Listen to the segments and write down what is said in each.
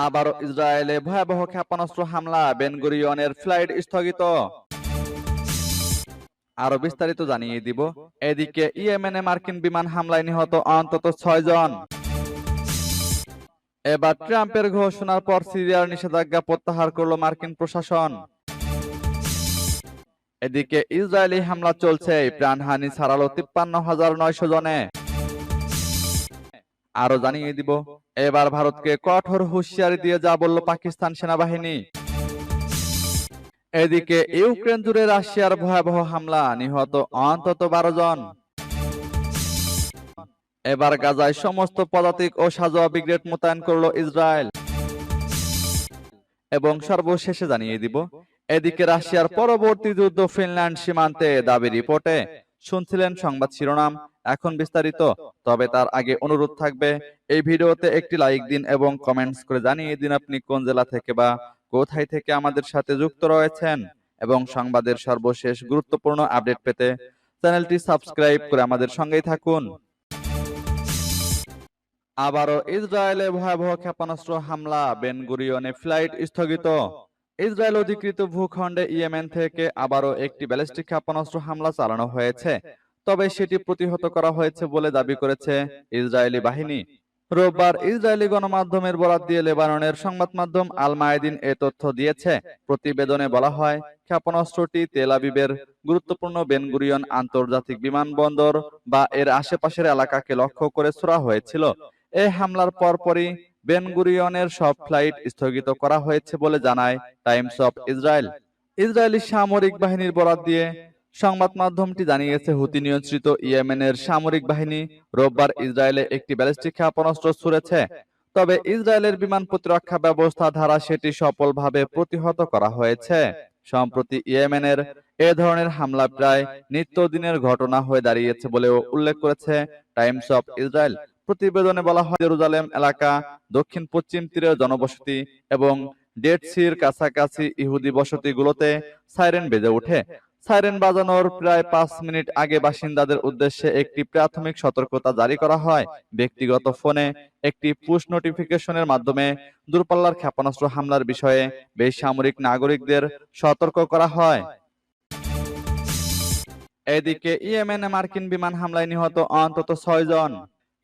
আবারও ইসরায়েলে ভয়াবহ ক্ষেপণাস্ত্র হামলা বেনগুরিয়নের ফ্লাইট স্থগিত। আরও বিস্তারিত জানিয়ে দিব। এদিকে ইয়েমেনে মার্কিন বিমান হামলায় নিহত অন্তত ছয় জন। এবার ট্রাম্পের ঘোষণার পর সিরিয়ার নিষেধাজ্ঞা প্রত্যাহার করল মার্কিন প্রশাসন। এদিকে ইসরায়েলি হামলা চলছে প্রাণহানি ছাড়ালো তিপ্পান্ন হাজার নয়শো জনে। আরও জানিয়ে দিব, এবার ভারতকে কঠোর হুঁশিয়ারি দিয়ে যা বলল পাকিস্তান সেনাবাহিনী। এদিকে ইউক্রেন জুড়ে রাশিয়ার ভয়াবহ হামলা, নিহত অন্তত বারো জন। এবার গাজায় সমস্ত পদাতিক ও সাজোয়া ব্রিগেড মোতায়েন করল ইসরায়েল। এবং সর্বশেষে জানিয়ে দিব, এদিকে রাশিয়ার পরবর্তী যুদ্ধ ফিনল্যান্ড সীমান্তে, দাবি রিপোর্টে। শুনছিলেন সংবাদ শিরোনাম, এখন বিস্তারিত, তবে তার আগে অনুরোধ থাকবে, এই ভিডিওতে একটি লাইক দিন এবং কমেন্টস করে জানিয়ে দিন আপনি কোন জেলা থেকে বা কোথায় থেকে আমাদের সাথে যুক্ত রয়েছেন এবং সংবাদের সর্বশেষ গুরুত্বপূর্ণ আপডেট পেতে চ্যানেলটি সাবস্ক্রাইব করে আমাদের সঙ্গেই থাকুন। আবারও ইসরায়েলে ভয়াবহ ক্ষেপণাস্ত্র হামলা, বেনগুরিয়নে ফ্লাইট স্থগিত। ইসরায়েল অধিকৃত ভূখণ্ডে ইয়েমেন থেকে আবারও একটি ব্যালিস্টিক ক্ষেপণাস্ত্র হামলা চালানো হয়েছে, তবে সেটি প্রতিহত করা হয়েছে বলে দাবি করেছে ইসরায়েলি বাহিনী। রোববার ইসরায়েলি গণমাধ্যমের বরাত দিয়ে লেবাননের সংবাদ মাধ্যম আল মায়েদিন এ তথ্য দিয়েছে। প্রতিবেদনে বলা হয়, ক্ষেপণাস্ত্রটি তেল আবিবের গুরুত্বপূর্ণ বেনগুরিয়ন আন্তর্জাতিক বিমানবন্দর বা এর আশেপাশের এলাকাকে লক্ষ্য করে ছোড়া হয়েছিল। এই হামলার পরপরই বেনগুরিয়নের সব ফ্লাইট স্থগিত করা হয়েছে বলে জানায় টাইমস অফ ইসরায়েল। ইসরায়েলি সামরিক বাহিনীর বরাত দিয়ে সংবাদ মাধ্যমটি জানিয়েছে, হুতি নিয়ন্ত্রিত ইয়েমেনের সামরিক বাহিনী রোববার ইসরায়েলে একটি ব্যালিস্টিক ক্ষেপণাস্ত্র ছুড়েছে। তবে ইসরায়েলের বিমান প্রতিরক্ষা ব্যবস্থা দ্বারা সেটি সফলভাবে প্রতিহত করা হয়েছে। সম্প্রতি ইয়েমেনের এ ধরনের হামলা প্রায় নিত্যদিনের ঘটনা হয়ে দাঁড়িয়েছে বলেও উল্লেখ করেছে টাইমস অফ ইসরায়েল। প্রতিবেদনে বলা হয়, জেরুজালেম এলাকা দক্ষিণ পশ্চিম তীরের জনবসতি এবং ডেড সির কাছাকাছি ইহুদি বসতিগুলোতে সাইরেন বেজে ওঠে। সাইরেন বাজানোর প্রায় পাঁচ মিনিট আগে বাসিন্দাদের উদ্দেশ্যে একটি প্রাথমিক সতর্কতা জারি করা হয়। ব্যক্তিগত ফোনে একটি পুশ নোটিফিকেশনের মাধ্যমে দূরপাল্লার ক্ষেপণাস্ত্র হামলার বিষয়ে বেসামরিক নাগরিকদের সতর্ক করা হয়। এদিকে ইয়েমেনে মার্কিন বিমান হামলায় নিহত অন্তত ছয় জন।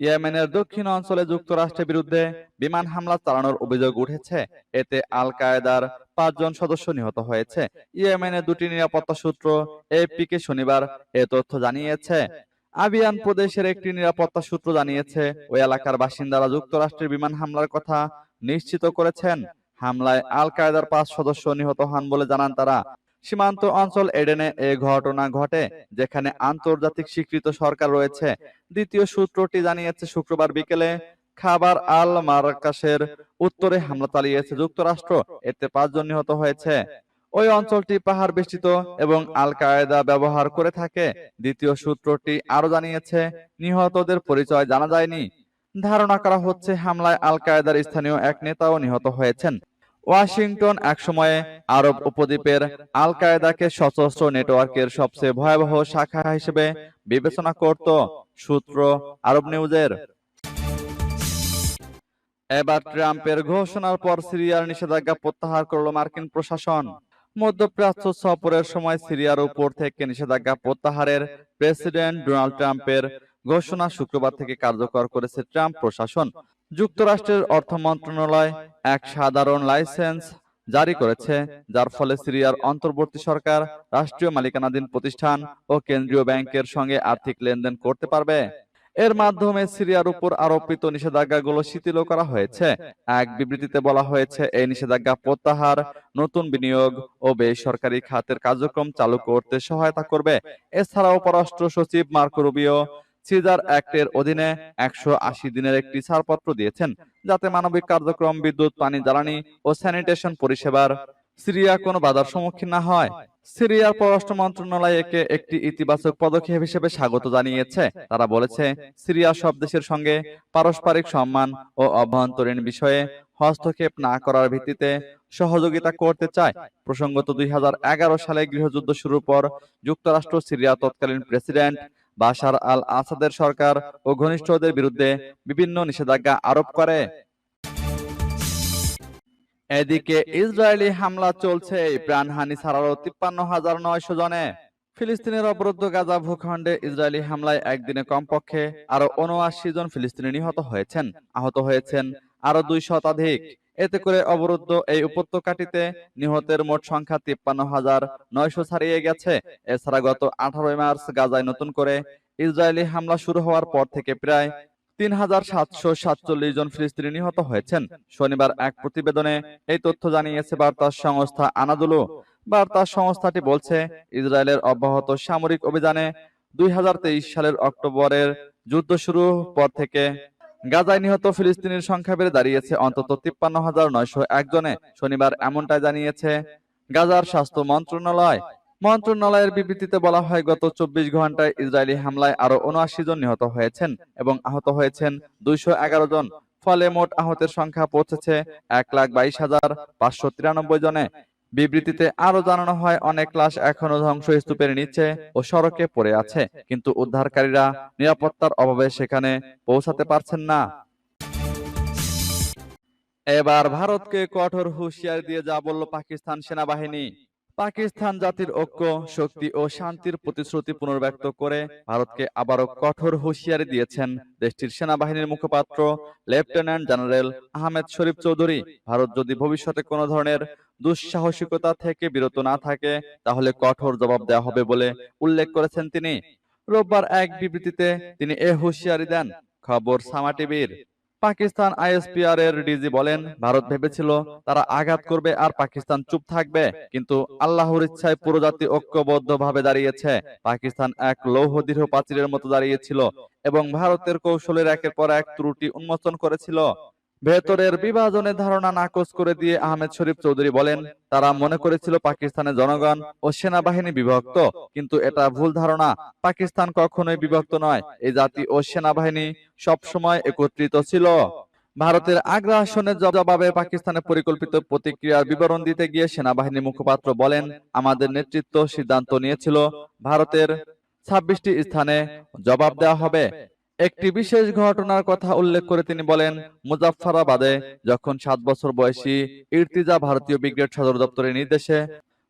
ইয়েমেনের দক্ষিণ অঞ্চলে যুক্তরাষ্ট্রের বিরুদ্ধে বিমান হামলা চালানোর অভিযোগ উঠেছে। এতে আল কায়েদার পাঁচজন সদস্য নিহত হয়েছে। ইয়েমেনের দুটি নিরাপত্তা সূত্র এপিকে শনিবার এ তথ্য জানিয়েছে। আবিয়ান প্রদেশের একটি নিরাপত্তা সূত্র জানিয়েছে, ওই এলাকার বাসিন্দারা যুক্তরাষ্ট্রের বিমান হামলার কথা নিশ্চিত করেছেন। হামলায় আল কায়েদার পাঁচ সদস্য নিহত হন বলে জানান তারা। সীমান্ত অঞ্চল এডেনে এ ঘটনা ঘটে, যেখানে আন্তর্জাতিক স্বীকৃত সরকার রয়েছে। দ্বিতীয় সূত্রটি জানিয়েছে, শুক্রবার বিকেলে খাবার আল মারাকাশের উত্তরে হামলা চালিয়েছে যুক্তরাষ্ট্র। এতে পাঁচজন নিহত হয়েছে। ওই অঞ্চলটি পাহাড় বেষ্টিত এবং আল কায়েদা ব্যবহার করে থাকে। দ্বিতীয় সূত্রটি আরও জানিয়েছে, নিহতদের পরিচয় জানা যায়নি। ধারণা করা হচ্ছে, হামলায় আল কায়েদার স্থানীয় এক নেতাও নিহত হয়েছেন। ওয়াশিংটন একসময়ে আরব উপদ্বীপের আল কায়েদাকে সশস্ত্র নেটওয়ার্কের সবচেয়ে ভয়াবহ শাখা হিসেবে বিবেচনা করত সূত্র আরব নিউজের। এবার ট্রাম্পের ঘোষণার পর সিরিয়ার নিষেধাজ্ঞা প্রত্যাহার করল মার্কিন প্রশাসন। মধ্যপ্রাচ্য সফরের সময় সিরিয়ার উপর থেকে নিষেধাজ্ঞা প্রত্যাহারের প্রেসিডেন্ট ডোনাল্ড ট্রাম্পের ঘোষণা শুক্রবার থেকে কার্যকর করেছে ট্রাম্প প্রশাসন। যুক্তরাষ্ট্রের অর্থ মন্ত্রণালয় এক সাধারণ লাইসেন্স জারি করেছে, যার ফলে সিরিয়ার অন্তর্বর্তী সরকার, রাষ্ট্রীয় মালিকানাধীন প্রতিষ্ঠান ও কেন্দ্রীয় ব্যাংকের সঙ্গে আর্থিক লেনদেন করতে পারবে। এর মাধ্যমে সিরিয়ার উপর আরোপিত নিষেধাজ্ঞাগুলো শিথিল করা হয়েছে। এক বিবৃতিতে বলা হয়েছে, এই নিষেধাজ্ঞা প্রত্যাহার, নতুন বিনিয়োগ ও বেসরকারি খাতের কার্যক্রম চালু করতে সহায়তা করবে। এছাড়াও পররাষ্ট্র সচিব মার্কো রুবিও সিজার অ্যাক্টের অধীনে একশো আশি দিনের একটি ছাড়পত্র দিয়েছেন যাতে মানবিক কার্যক্রম বিদ্যুৎ পানি জ্বালানি ও স্যানিটেশন পরিষেবার সিরিয়া কোনো বাধার সম্মুখীন না হয়। সিরিয়ার পররাষ্ট্র মন্ত্রণালয় একে একটি ইতিবাচক পদক্ষেপ হিসেবে স্বাগত জানিয়েছে। তারা বলেছে সিরিয়া সব দেশের সঙ্গে পারস্পরিক সম্মান ও অভ্যন্তরীণ বিষয়ে হস্তক্ষেপ না করার ভিত্তিতে সহযোগিতা করতে চায়। প্রসঙ্গত দুই হাজার এগারো সালে গৃহযুদ্ধ শুরুর পর যুক্তরাষ্ট্র সিরিয়া তৎকালীন প্রেসিডেন্ট বাশার আল আসাদের সরকার ও ঘনিষ্ঠদের বিরুদ্ধে বিভিন্ন নিষেধাজ্ঞা আরোপ করে। এদিকে ইসরায়েলি হামলা চলছে প্রাণহানি ছাড়াও তিপ্পান্ন হাজার নয়শো জনে। ফিলিস্তিনের অবরুদ্ধ গাজা ভূখণ্ডে ইসরায়েলি হামলায় একদিনে কমপক্ষে আরও উনআশি জন ফিলিস্তিনি নিহত হয়েছেন। আহত হয়েছেন আরও দুই শতাধিক। এতে করে অবরুদ্ধ এই উপত্যকাটিতে নিহতের মোট সংখ্যা তিপ্পান্ন হাজার নয়শো ছাড়িয়ে গেছে। এছাড়া গত আঠারোই মার্চ গাজায় নতুন করে ইসরায়েলি হামলা শুরু হওয়ার পর থেকে প্রায় তিন হাজার সাতশো সাতচল্লিশ জন ফিলিস্তিনি নিহত হয়েছেন। শনিবার এক প্রতিবেদনে এই তথ্য জানিয়েছে বার্তা সংস্থা আনাদুলু। বার্তা সংস্থাটি বলছে, ইসরায়েলের অব্যাহত সামরিক অভিযানে দুই হাজার তেইশ সালের অক্টোবরের যুদ্ধ শুরু পর থেকে গাজায় নিহত ফিলিস্তিনির সংখ্যা বেড়ে দাঁড়িয়েছে অন্তত তিপ্পান্ন হাজার নয়শো একজনে শনিবার এমনটাই জানিয়েছে গাজার স্বাস্থ্য মন্ত্রণালয়। মন্ত্রণালয়ের বিবৃতিতে বলা হয়, গত চব্বিশ ঘন্টায় ইসরায়েলি হামলায় আরও উনআশি জন নিহত হয়েছেন এবং আহত হয়েছেন দুইশো এগারো জন। ফলে মোট আহতের সংখ্যা পৌঁছেছে এক লাখ বাইশ হাজার পাঁচশো তিরানব্বই জনে। বিবৃতিতে আরও জানানো হয়, অনেক লাশ এখনও ধ্বংসস্তূপের নিচে ও সড়কে পড়ে আছে, কিন্তু উদ্ধারকারীরা নিরাপত্তার অভাবে সেখানে পৌঁছাতে পারছেন না। এবার ভারতকে কঠোর হুঁশিয়ারি দিয়ে যা বলল পাকিস্তান সেনাবাহিনী। পাকিস্তান জাতির ঐক্য, শক্তি ও শান্তির প্রতিশ্রুতি পুনর্ব্যক্ত করে ভারতকে আবারও কঠোর হুঁশিয়ারি দিয়েছেন দেশটির সেনাবাহিনীর মুখপাত্র লেফটেন্যান্ট জেনারেল আহমেদ শরীফ চৌধুরী। ভারত যদি ভবিষ্যতে কোনো ধরনের দুঃসাহসিকতা থেকে বিরত না থাকে, তাহলে কঠোর জবাব দেওয়া হবে বলে উল্লেখ করেছেন তিনি। রোববার এক বিবৃতিতে তিনি এ হুঁশিয়ারি দেন, খবর সামা টিভির। পাকিস্তান আইএসপিআর এর ডিজি বলেন, ভারত ভেবেছিল তারা আঘাত করবে আর পাকিস্তান চুপ থাকবে, কিন্তু আল্লাহর ইচ্ছায় পুরো জাতি ঐক্যবদ্ধ ভাবে দাঁড়িয়েছে। পাকিস্তান এক লৌহ দৃঢ় প্রাচীরের মতো দাঁড়িয়েছিল এবং ভারতের কৌশলের একের পর এক ত্রুটি উন্মোচন করেছিল। ভেতরের বিভাজনের ধারণা নাকচ করে দিয়ে আহমেদ শরীফ চৌধুরী বলেন তারা মনে করেছিল পাকিস্তানের জনগণ ও সেনাবাহিনী বিভক্ত কিন্তু এটা ভুল ধারণা। পাকিস্তান কখনোই বিভক্ত নয় এই জাতি ও সেনাবাহিনী সবসময় একত্রিত ছিল। ভারতের আগ্রাসনের জবাবে পাকিস্তানের পরিকল্পিত প্রতিক্রিয়ার বিবরণ দিতে গিয়ে সেনাবাহিনী মুখপাত্র বলেন আমাদের নেতৃত্ব সিদ্ধান্ত নিয়েছিল ভারতের ছাব্বিশটি স্থানে জবাব দেওয়া হবে। একটি বিশেষ ঘটনার কথা উল্লেখ করে তিনি বলেন মুজাফফরাবাদে যখন সাত বছর বয়সী ইর্তিজা ভারতীয় ব্রিগেড সদর দপ্তরের নির্দেশে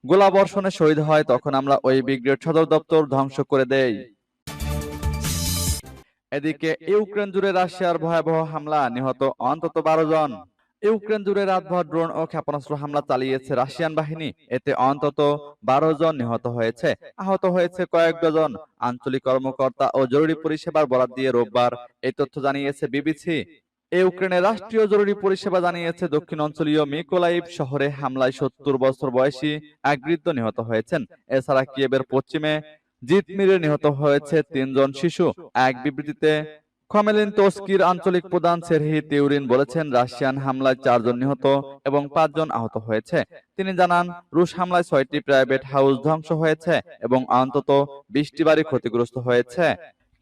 গোলাবর্ষণে শহীদ হয় তখন আমরা ওই ব্রিগেড সদর দপ্তর ধ্বংস করে দেই। এদিকে ইউক্রেন জুড়ে রাশিয়ার ভয়াবহ হামলা নিহত অন্তত বারো জন। ইউক্রেন জুড়ে রাতভর ড্রোন ও ক্ষেপণাস্ত্র হামলা চালিয়েছে রাশিয়ান বাহিনী। এতে অন্তত বারো জন নিহত হয়েছে। আহত হয়েছে কয়েক ডজন। আঞ্চলিক কর্মকর্তা ও জরুরি পরিষেবার বরাদ দিয়ে রোববার এই তথ্য জানিয়েছে বিবিসি। ইউক্রেনের রাষ্ট্রীয় জরুরি পরিষেবা জানিয়েছে দক্ষিণ অঞ্চলীয় মিকোলাইভ শহরে হামলায় সত্তর বছর বয়সী এক বৃদ্ধ নিহত হয়েছেন। এছাড়া কিয়েবের পশ্চিমে জিতমিরে নিহত হয়েছে তিনজন শিশু। এক বিবৃতিতে খমেলিন তোস্কির আঞ্চলিক প্রধান সেরহি তিউরিন বলেছেন, রাশিয়ান হামলায় চারজন নিহত এবং পাঁচজন আহত হয়েছে। তিনি জানান, রুশ হামলায় ছয়টি প্রাইভেট হাউস ধ্বংস হয়েছে এবং অন্তত বিশটি বাড়ি ক্ষতিগ্রস্ত হয়েছে।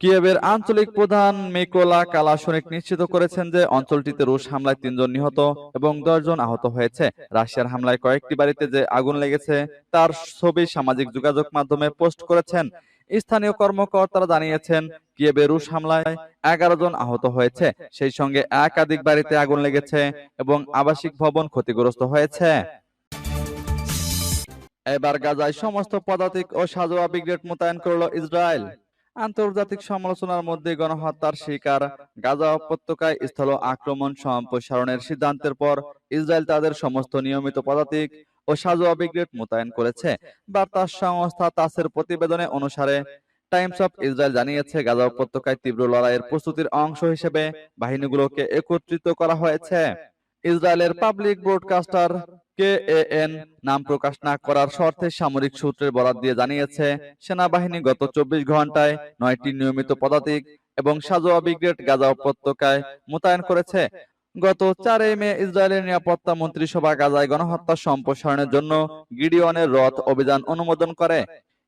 কিয়েভের আঞ্চলিক প্রধান মিকোলা কালাশনিক নিশ্চিত করেছেন যে, অঞ্চলটিতে রুশ হামলায় তিনজন নিহত এবং দশজন আহত হয়েছে। রাশিয়ার হামলায় কয়েকটি বাড়িতে যে আগুন লেগেছে, তার ছবি সামাজিক যোগাযোগ মাধ্যমে পোস্ট করেছেন। স্থানীয় কর্মকর্তারা জানিয়েছেন রুশ হামলায় এগারো জন আহত হয়েছে। সেই সঙ্গে একাধিক বাড়িতে আগুন লেগেছে এবং আবাসিক ভবন ক্ষতিগ্রস্ত হয়েছে। এবার গাজায় সমস্ত পদাতিক ও সাজোয়া ব্রিগেড মোতায়েন করল ইসরায়েল। আন্তর্জাতিক সমালোচনার মধ্যে গণহত্যার শিকার গাজা উপত্যকায় স্থল আক্রমণ সম্প্রসারণের সিদ্ধান্তের পর ইসরায়েল তাদের সমস্ত নিয়মিত পদাতিক ও সাজোয়া ব্রিগেড মোতায়েন করেছে বার্তা সংস্থা তাসের প্রতিবেদনে অনুসারে টাইমস অফ ইসরায়েল জানিয়েছে গাজা উপত্যকায় তীব্র লড়াইয়ের প্রস্তুতির অংশ হিসেবে বাহিনীগুলোকে একত্রিত করা হয়েছে। ইসরায়েলের পাবলিক ব্রডকাস্টার কে এন নাম প্রকাশ না করার শর্তে সামরিক সূত্রের বরাত দিয়ে জানিয়েছে, সেনাবাহিনী গত চব্বিশ ঘন্টায় নয়টি নিয়মিত পদাতিক এবং সাজোয়া ব্রিগেড গাজা উপত্যকায় মোতায়েন করেছে। গত চারই মে ইসরায়েলের নিরাপত্তা মন্ত্রিসভা গাজায় গণহত্যা সম্প্রসারণের জন্য গিডিওনের রথ অভিযান অনুমোদন করে।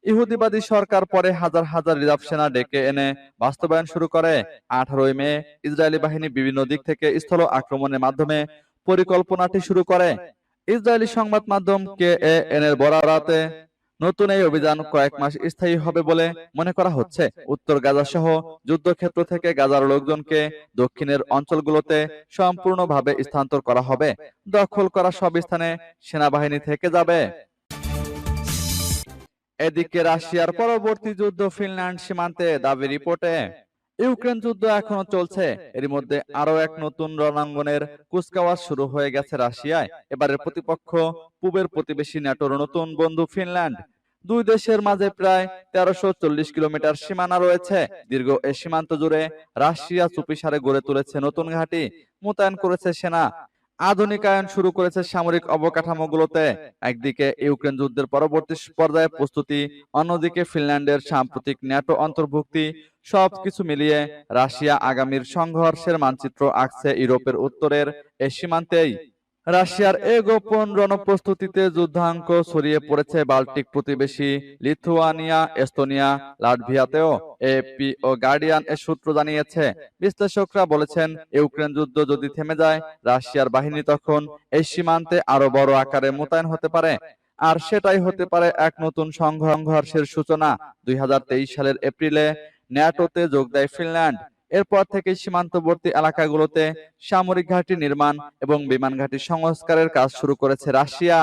ইহুদিবাদী সরকার পরে হাজার হাজার রিজার্ভ সেনা ডেকে এনে বাস্তবায়ন শুরু করে। আঠারোই মে ইসরায়েলি বাহিনী বিভিন্ন দিক থেকে স্থল আক্রমণের মাধ্যমে পরিকল্পনাটি শুরু করে। ইসরায়েলি সংবাদ মাধ্যম কে এন এর বরারাতে নতুন এই অভিযান কয়েক মাস স্থায়ী হবে বলে মনে করা হচ্ছে। উত্তর গাজা সহ যুদ্ধক্ষেত্র থেকে গাজার লোকজনকে দক্ষিণের অঞ্চলগুলোতে সম্পূর্ণভাবে স্থানান্তর করা হবে। দখল করা সব স্থানে সেনাবাহিনী থেকে যাবে। এদিকে রাশিয়ার পরবর্তী যুদ্ধ ফিনল্যান্ড সীমান্তে দাবি রিপোর্টে। ইউক্রেন যুদ্ধ এখনও চলছে। এর মধ্যে আরও এক নতুন রণাঙ্গনের কুচকাওয়াজ শুরু হয়ে গেছে রাশিয়ায়। এবারের প্রতিপক্ষ পূবের প্রতিবেশী ন্যাটোর নতুন বন্ধু ফিনল্যান্ড। দুই দেশের মাঝে প্রায় তেরোশো চল্লিশ কিলোমিটার সীমানা রয়েছে। দীর্ঘ এ সীমান্ত জুড়ে রাশিয়া চুপিসারে গড়ে তুলেছে নতুন ঘাঁটি। মোতায়েন করেছে সেনা। আধুনিকায়ন শুরু করেছে সামরিক অবকাঠামোগুলোতে। একদিকে ইউক্রেন যুদ্ধের পরবর্তী পর্যায়ে প্রস্তুতি, অন্যদিকে ফিনল্যান্ডের সাম্প্রতিক ন্যাটো অন্তর্ভুক্তি, সবকিছু মিলিয়ে রাশিয়া আগামীর সংঘর্ষের মানচিত্র আঁকছে ইউরোপের উত্তরের এ সীমান্তেই। রাশিয়ার এ গোপন রণপ্রস্তুতিতে যুদ্ধাঙ্ক ছড়িয়ে পড়েছে বাল্টিক প্রতিবেশী লিথুয়ানিয়া, এস্তোনিয়া, লাটভিয়াতেও। এপি ও গার্ডিয়ান এর সূত্র জানিয়েছে, বিশ্লেষকরা বলেছেন, ইউক্রেন যুদ্ধ যদি থেমে যায়, রাশিয়ার বাহিনী তখন এই সীমান্তে আরও বড় আকারে মোতায়েন হতে পারে। আর সেটাই হতে পারে এক নতুন সংঘর্ষের সূচনা। দুই হাজার তেইশ সালের এপ্রিলে ন্যাটোতে যোগ দেয় ফিনল্যান্ড। এরপর থেকে সীমান্তবর্তী এলাকাগুলোতে সামরিক ঘাঁটি নির্মাণ এবং বিমান ঘাঁটি সংস্কারের কাজ শুরু করেছে রাশিয়া।